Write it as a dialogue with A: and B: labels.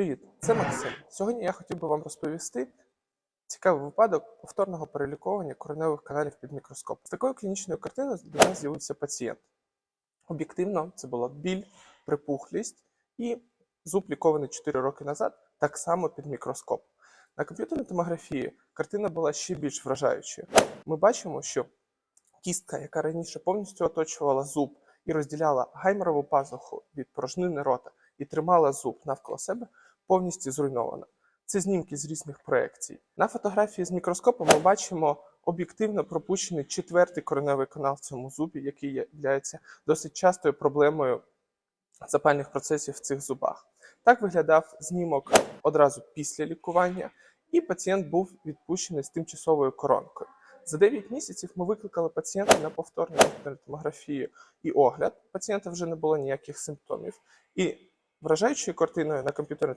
A: Привіт, це Максим. Сьогодні я хотів би вам розповісти цікавий випадок повторного переліковування кореневих каналів під мікроскопом. З такою клінічною картиною до нас з'явився пацієнт. Об'єктивно, це була біль, припухлість і зуб лікований 4 роки назад, так само під мікроскоп. На комп'ютерній томографії картина була ще більш вражаючою. Ми бачимо, що кістка, яка раніше повністю оточувала зуб і розділяла гайморову пазуху від порожнини рота і тримала зуб навколо себе, повністю зруйнована. Це знімки з різних проекцій. На фотографії з мікроскопом ми бачимо об'єктивно пропущений четвертий кореневий канал в цьому зубі, який є досить частою проблемою запальних процесів в цих зубах. Так виглядав знімок одразу після лікування, і пацієнт був відпущений з тимчасовою коронкою. За 9 місяців ми викликали пацієнта на повторну томографію і огляд. Пацієнта вже не було ніяких симптомів. І вражаючою картиною на комп'ютерній